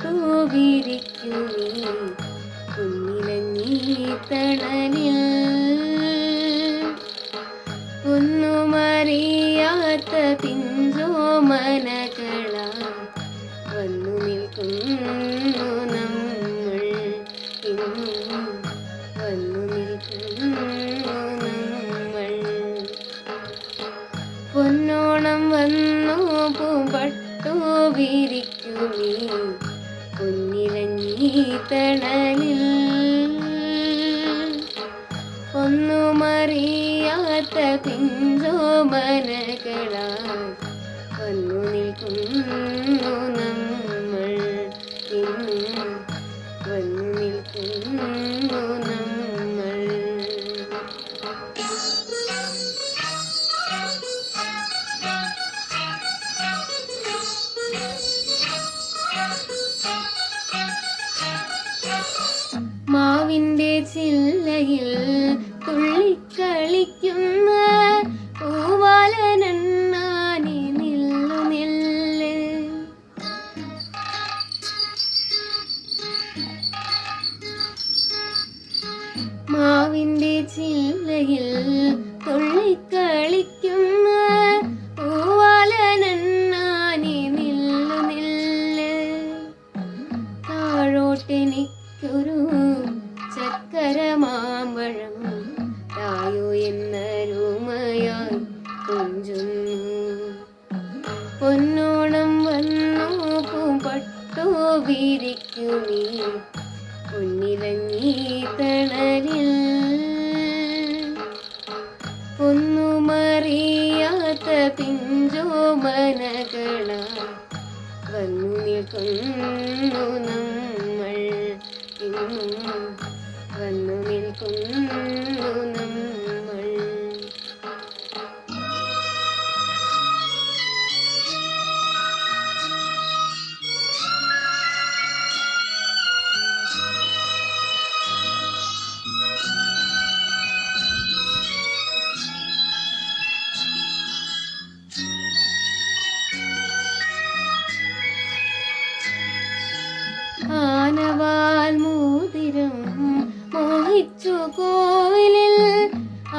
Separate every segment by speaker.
Speaker 1: പട്ടു വിരിക്കുമീ കുഞ്ഞിലഞ്ഞീ തണലിൽ ഒന്നുമറിയാത്ത പിഞ്ചോമനകള വന്നു നിൽക്കുന്നു നമ്മൾ ഇന്നും വന്നു നിൽക്കുന്നു നമ്മൾ പൊന്നോണം വന്നു പൂമ്പട്ടു വിരിക്കുമീ പൊന്നിലഞ്ഞീ തണലിൽ ഒന്നുമറിയാത്ത പിഞ്ചോ മനകളാൽ വന്നു നിൽക്കുന്നു നമ്മൾ ഇന്നും. ചില്ലയിൽ തുള്ളിക്കളിക്കുന്ന പൂവാലനണ്ണാനി നില്ലു നില്ല്. മാവിന്റെ ചില്ലയിൽ തായോ എന്നരുമയായി പൊന്നോണം വന്നു പൂമ്പട്ടു വിരിക്കുമീ പൊന്നിലഞ്ഞീ തണലിൽ ഒന്നുമറിയാത്ത പിഞ്ചോ മനകള. വന്നു നിൽക്കുന്നു നമ്മൾ ഇന്നും. വന്നു നിൽക്കുന്നു മോതിരം മോഹിച്ചു കോവിലിൽ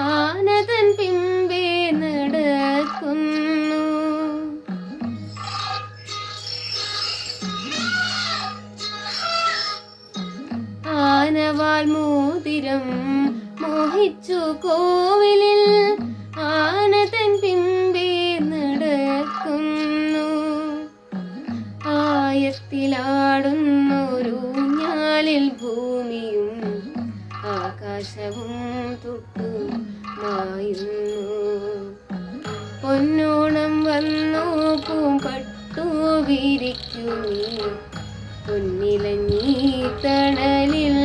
Speaker 1: ആനതൻ പിമ്പേ നടക്കുന്നു. ആനവാൽ മോതിരം മോഹിച്ചു കോവിലിൽ ആനതൻ പിമ്പേ നടക്കുന്നു. ആയത്തിലാടുന്നൊരു മായുന്നു പൊന്നോണം വന്നു പൂമ്പട്ടു വിരിക്കുമീ പൊന്നിലഞ്ഞീ തണലിൽ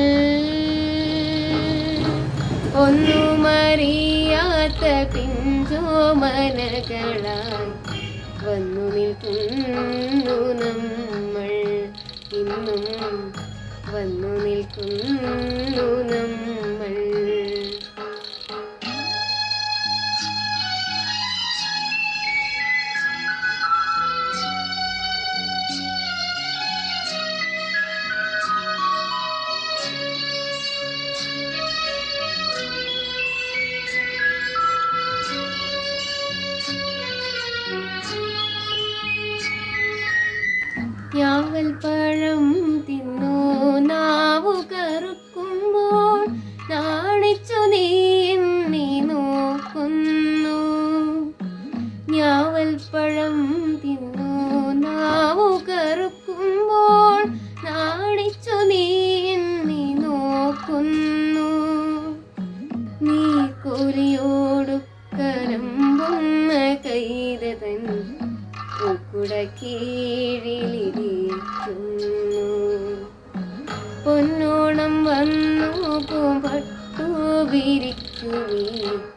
Speaker 1: ഒന്നുമറിയാത്ത പിഞ്ചോ മനകളായി വന്നു നിൽക്കുന്നു നമ്മൾ. ഇന്നും വന്നു നിൽക്കുന്നു നമ്മൾ. ഞാവൽ പഴം തിന്നു നാവു കറുക്കുമ്പോൾ നാണിച്ചു നീ നീ നോക്കുന്നു. ഞാവൽ പഴം തിന്നു നാവു കറുക്കുമ്പോൾ നാണിച്ചു നീ നീ നോക്കുന്നു. നീ കൊലിയോടു പൊന്നോണം വന്നു കുന്നിലഞ്ഞീ തണ